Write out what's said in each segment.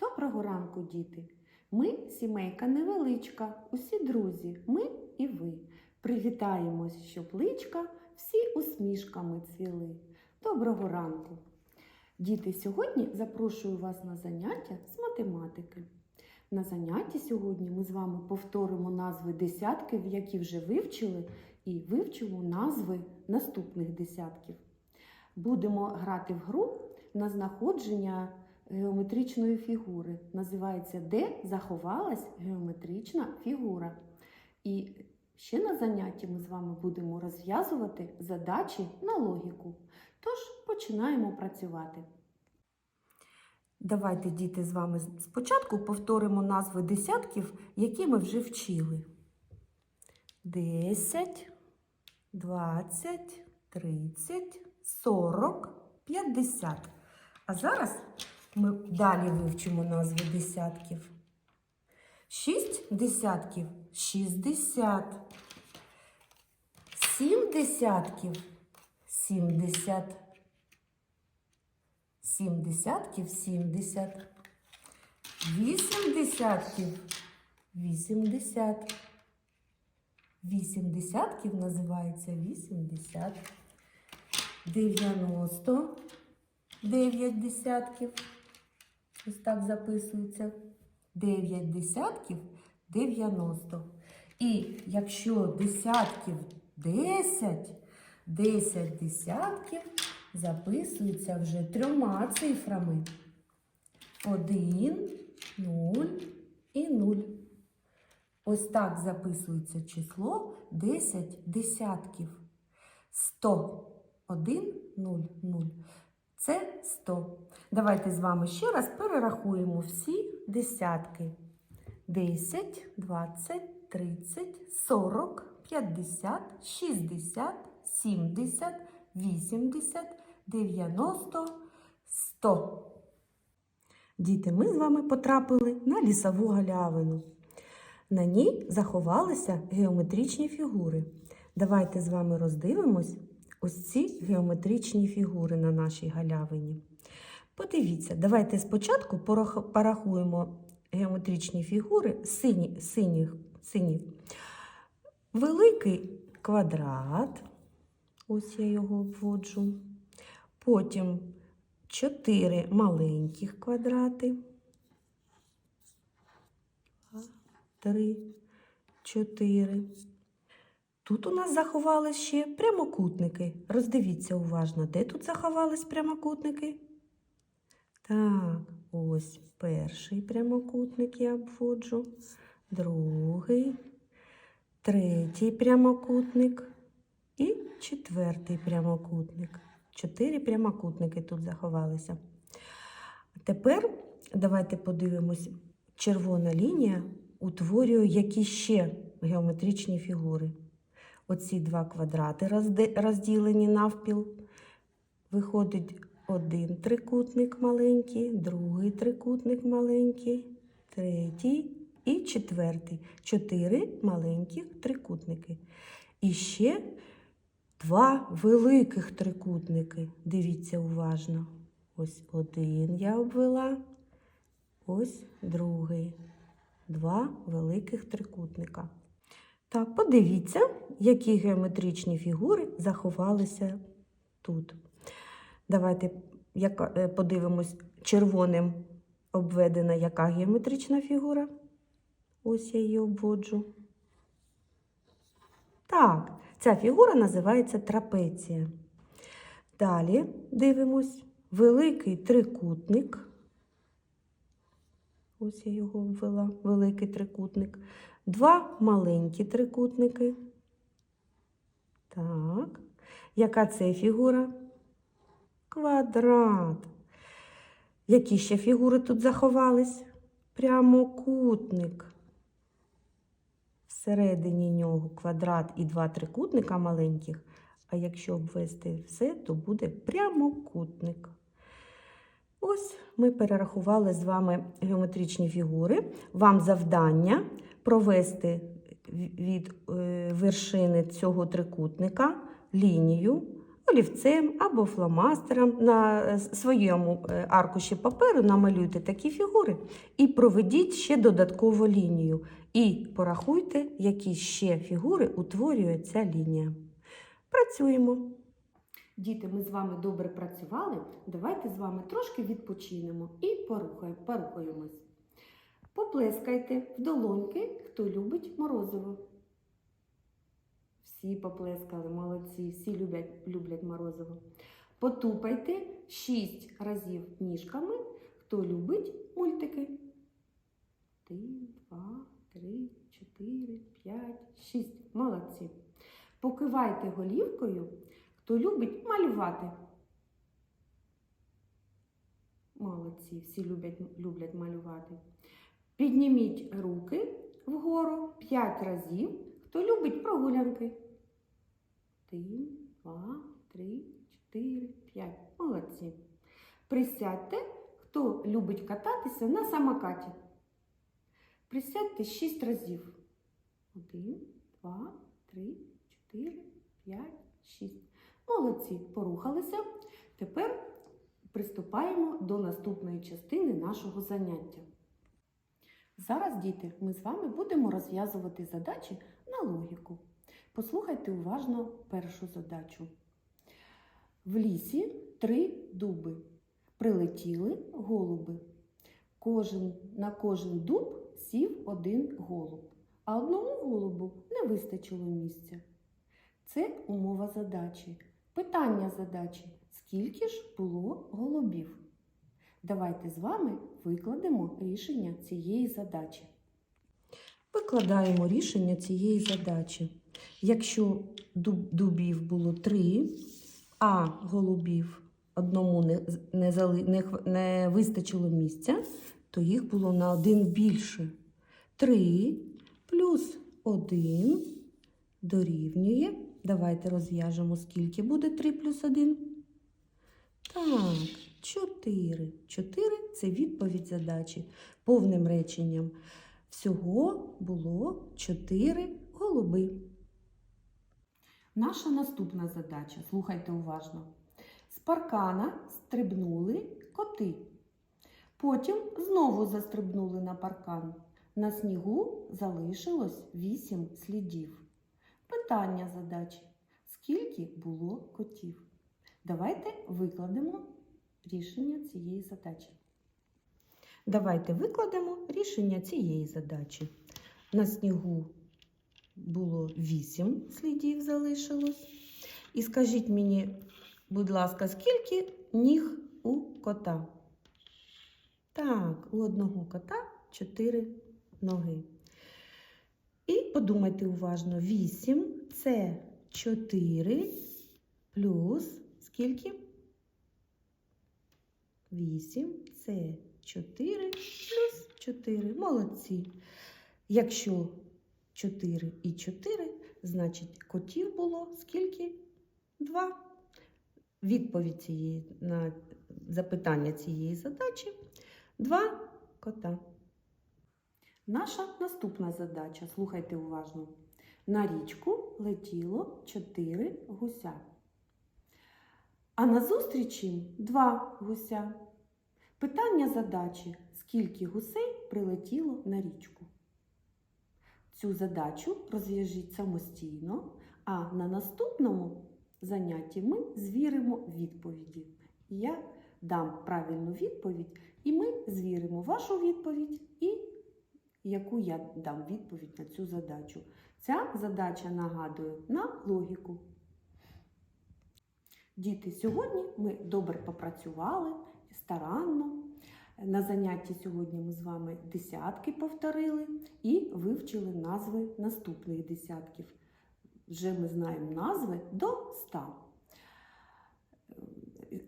Доброго ранку, діти! Ми сімейка невеличка, усі друзі, ми і ви. Привітаємось, щоб личка всі усмішками цвіли. Доброго ранку! Діти, сьогодні запрошую вас на заняття з математики. На занятті сьогодні ми з вами повторимо назви десятків, які вже вивчили, і вивчимо назви наступних десятків. Будемо грати в гру на знаходження геометричної фігури. Називається Де заховалась геометрична фігура. І ще на занятті ми з вами будемо розв'язувати задачі на логіку. Тож починаємо працювати. Давайте, діти, з вами спочатку повторимо назви десятків, які ми вже вчили. 10, 20, 30, 40, 50. А зараз ми далі вивчимо назви десятків. 6 десятків 60. 7 десятків 70. 7 десятків 70. 8 десятків 80. 8 десятків називається 80. 90. 9 десятків. Ось так записується. 9 десятків 90. І якщо десятків 10, 10 десятків записується вже трьома цифрами. 1, 0 і 0. Ось так записується число 10 десятків. 100. 1, 0, 0. Це 100. Давайте з вами ще раз перерахуємо всі десятки. 10, 20, 30, 40, 50, 60, 70, 80, 90, 100. Діти, ми з вами потрапили на лісову галявину. На ній заховалися геометричні фігури. Давайте з вами роздивимось ось ці геометричні фігури на нашій галявині. Подивіться, давайте спочатку порахуємо геометричні фігури сині, сині, сині. Великий квадрат, ось я його обводжу. Потім чотири маленьких квадрати. Три, чотири. Тут у нас заховались ще прямокутники. Роздивіться уважно, де тут заховались прямокутники. Так, ось перший прямокутник я обводжу, другий, третій прямокутник і четвертий прямокутник. Чотири прямокутники тут заховалися. Тепер давайте подивимось, червона лінія утворює які ще геометричні фігури. Оці два квадрати розділені навпіл. Виходить один трикутник маленький, другий трикутник маленький, третій і четвертий. Чотири маленьких трикутники. І ще два великих трикутники. Дивіться уважно. Ось один я обвела, ось другий. Два великих трикутника. Так, подивіться, які геометричні фігури заховалися тут. Давайте е, подивимось червоним обведена яка геометрична фігура. Ось я її обводжу. Так, ця фігура називається трапеція. Далі дивимось великий трикутник. Ось я його обвела, великий трикутник. Два маленькі трикутники. Так. Яка це фігура? Квадрат. Які ще фігури тут заховались? Прямокутник. Всередині нього квадрат і два трикутника маленьких. А якщо обвести все, то буде прямокутник. Ось ми перерахували з вами геометричні фігури. Вам завдання провести від е, вершини цього трикутника лінію олівцем або фломастером на е, своєму е, аркуші паперу намалюйте такі фігури і проведіть ще додаткову лінію. І порахуйте, які ще фігури утворює ця лінія. Працюємо. Діти, ми з вами добре працювали. Давайте з вами трошки відпочинемо і порухаємось. Поплескайте в долоньки, хто любить морозиво. Всі поплескали, молодці, всі люблять, люблять морозиво. Потупайте шість разів ніжками, хто любить мультики. Один, два, три, чотири, п'ять, шість. Молодці. Покивайте голівкою, хто любить малювати. Молодці, всі люблять, люблять малювати. Підніміть руки вгору 5 разів. Хто любить прогулянки? Один, два, три, чотири, п'ять. Молодці. Присядьте, хто любить кататися на самокаті. Присядьте 6 разів. Один, два, три, чотири, п'ять, шість. Молодці, порухалися. Тепер приступаємо до наступної частини нашого заняття. Зараз, діти, ми з вами будемо розв'язувати задачі на логіку. Послухайте уважно першу задачу. В лісі три дуби. Прилетіли голуби. Кожен, на кожен дуб сів один голуб, а одному голубу не вистачило місця. Це умова задачі. Питання задачі. Скільки ж було голубів? Давайте з вами викладемо рішення цієї задачі. Викладаємо рішення цієї задачі. Якщо дубів було три, а голубів одному не, не, не, не вистачило місця, то їх було на один більше. Три плюс один дорівнює. Давайте розв'яжемо, скільки буде 3 плюс 1. Так, 4. 4 – це відповідь задачі. Повним реченням. Всього було 4 голуби. Наша наступна задача. Слухайте уважно. З паркана стрибнули коти. Потім знову застрибнули на паркан. На снігу залишилось вісім слідів. Питання задачі. Скільки було котів? Давайте викладемо рішення цієї задачі. Давайте викладемо рішення цієї задачі. На снігу було 8 слідів залишилось. І скажіть мені, будь ласка, скільки ніг у кота? Так, у одного кота 4 ноги. І подумайте уважно: 8 це 4 плюс скільки? 8 це 4 плюс 4. Молодці. Якщо 4 і 4, значить котів було скільки? 2. Відповідь цієї, на запитання цієї задачі 2 кота. Наша наступна задача. Слухайте уважно. На річку летіло чотири гуся. А назустріч їм два гуся. Питання задачі: скільки гусей прилетіло на річку? Цю задачу розв'яжіть самостійно, а на наступному занятті ми звіримо відповіді. Я дам правильну відповідь, і ми звіримо вашу відповідь і яку я дам відповідь на цю задачу. Ця задача нагадує на логіку. Діти, сьогодні ми добре попрацювали старанно. На занятті сьогодні ми з вами десятки повторили і вивчили назви наступних десятків. Вже ми знаємо назви до 100.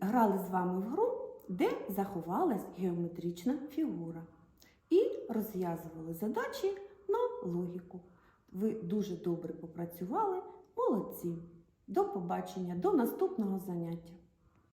Грали з вами в гру, де заховалась геометрична фігура. І розв'язували задачі на логіку. Ви дуже добре попрацювали, молодці. До побачення, до наступного заняття.